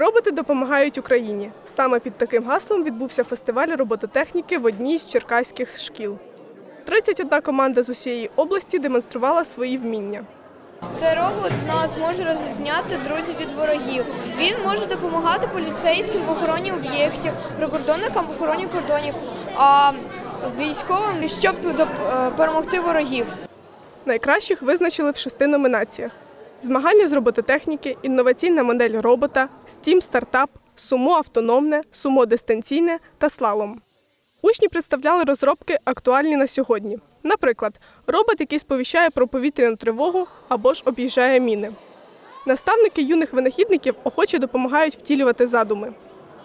Роботи допомагають Україні. Саме під таким гаслом відбувся фестиваль робототехніки в одній з черкаських шкіл. 31 команда з усієї області демонструвала свої вміння. Цей робот в нас може розрізняти друзів від ворогів. Він може допомагати поліцейським в охороні об'єктів, прикордонникам в охороні кордонів, а військовим, щоб е, перемогти ворогів. Найкращих визначили в шести номінаціях: змагання з робототехніки, інноваційна модель робота, Steam стартап, сумо автономне, сумо дистанційне та слалом. Учні представляли розробки, актуальні на сьогодні. Наприклад, робот, який сповіщає про повітряну тривогу або ж об'їжджає міни. Наставники юних винахідників охоче допомагають втілювати задуми.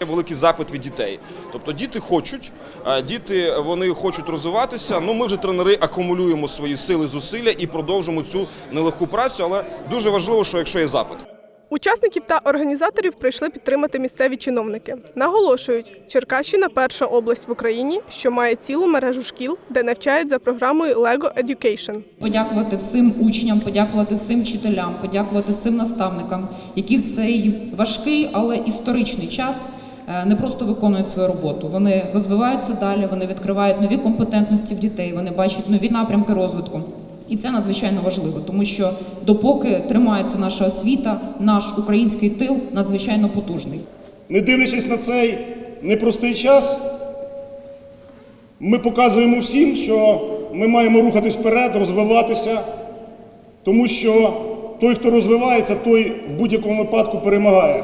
Є великий запит від дітей. Тобто діти хочуть, а діти вони хочуть розвиватися. Ну ми вже тренери акумулюємо свої сили, зусилля і продовжимо цю нелегку працю. Але дуже важливо, що якщо є запит. Учасників та організаторів прийшли підтримати місцеві чиновники. Наголошують, Черкащина перша область в Україні, що має цілу мережу шкіл, де навчають за програмою Lego Education. Подякувати всім учням, подякувати всім вчителям, подякувати всім наставникам, які в цей важкий, але історичний час не просто виконують свою роботу. Вони розвиваються далі, вони відкривають нові компетентності в дітей, вони бачать нові напрямки розвитку. І це надзвичайно важливо, тому що допоки тримається наша освіта, наш український тил надзвичайно потужний. Не дивлячись на цей непростий час, ми показуємо всім, що ми маємо рухатись вперед, розвиватися, тому що той, хто розвивається, той в будь-якому випадку перемагає.